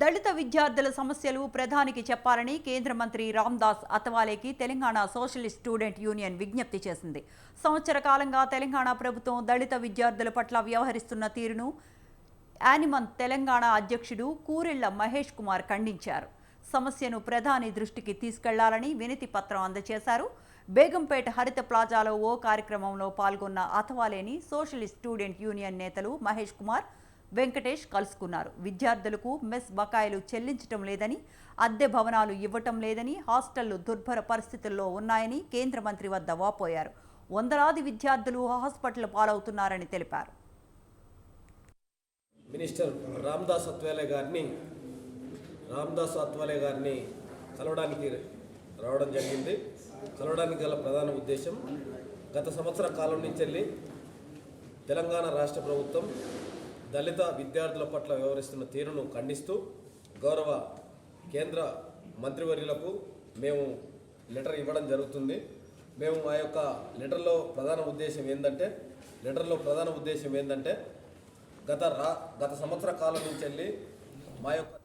దళిత విద్యార్థుల సమస్యలు ప్రధానికి చెప్పాలని కేంద్ర మంత్రి రామ్దాస్ అతవాలేకి తెలంగాణ సోషలిస్ట్ స్టూడెంట్ యూనియన్ విజ్ఞప్తి చేసింది. సంవత్సర కాలంగా తెలంగాణ ప్రభుత్వం దళిత విద్యార్థుల పట్ల వ్యవహరిస్తున్న తీరును యానిమన్ తెలంగాణ అధ్యక్షుడు కూరెళ్ళ మహేష్ కుమార్ ఖండించారు. సమస్యను ప్రధాని దృష్టికి తీసుకెళ్ళాలని వినతి పత్రం అందజేశారు. బేగంపేట హరిత ప్లాజాలో ఓ కార్యక్రమంలో పాల్గొన్న అథవాలేని సోషలిస్ట్ స్టూడెంట్ యూనియన్ నేతలు మహేష్ కుమార్ వెంకటేష్ కలుసుకున్నారు. విద్యార్థులకు మెస్ బకాయిలు చెల్లించటం లేదని అద్దె భవనాలు ఇవ్వటం లేదని హాస్టళ్ళు దుర్భర పరిస్థితుల్లో ఉన్నాయని కేంద్ర మంత్రి వద్ద వాపోయారు. వందలాది విద్యార్థులు హాస్పిటల్ పాలవుతున్నారని తెలిపారు. మినిస్టర్ రామ్దాస్ అత్వాలే గారిని రామ్దాస్ అత్వాలే గారిని కలవడానికి రావడం జరిగింది. కలవడానికి గల ప్రధాన ఉద్దేశం గత సంవత్సర కాలం నుంచి వెళ్ళి తెలంగాణ రాష్ట్ర ప్రభుత్వం దళిత విద్యార్థుల పట్ల వ్యవహరిస్తున్న తీరును ఖండిస్తూ గౌరవ కేంద్ర మంత్రివర్యులకు మేము లెటర్ ఇవ్వడం జరుగుతుంది. మేము ఆ యొక్క లెటర్లో ప్రధాన ఉద్దేశం ఏంటంటే లెటర్లో ప్రధాన ఉద్దేశం ఏంటంటే గత రా గత సంవత్సర కాలం నుంచి వెళ్ళి మా యొక్క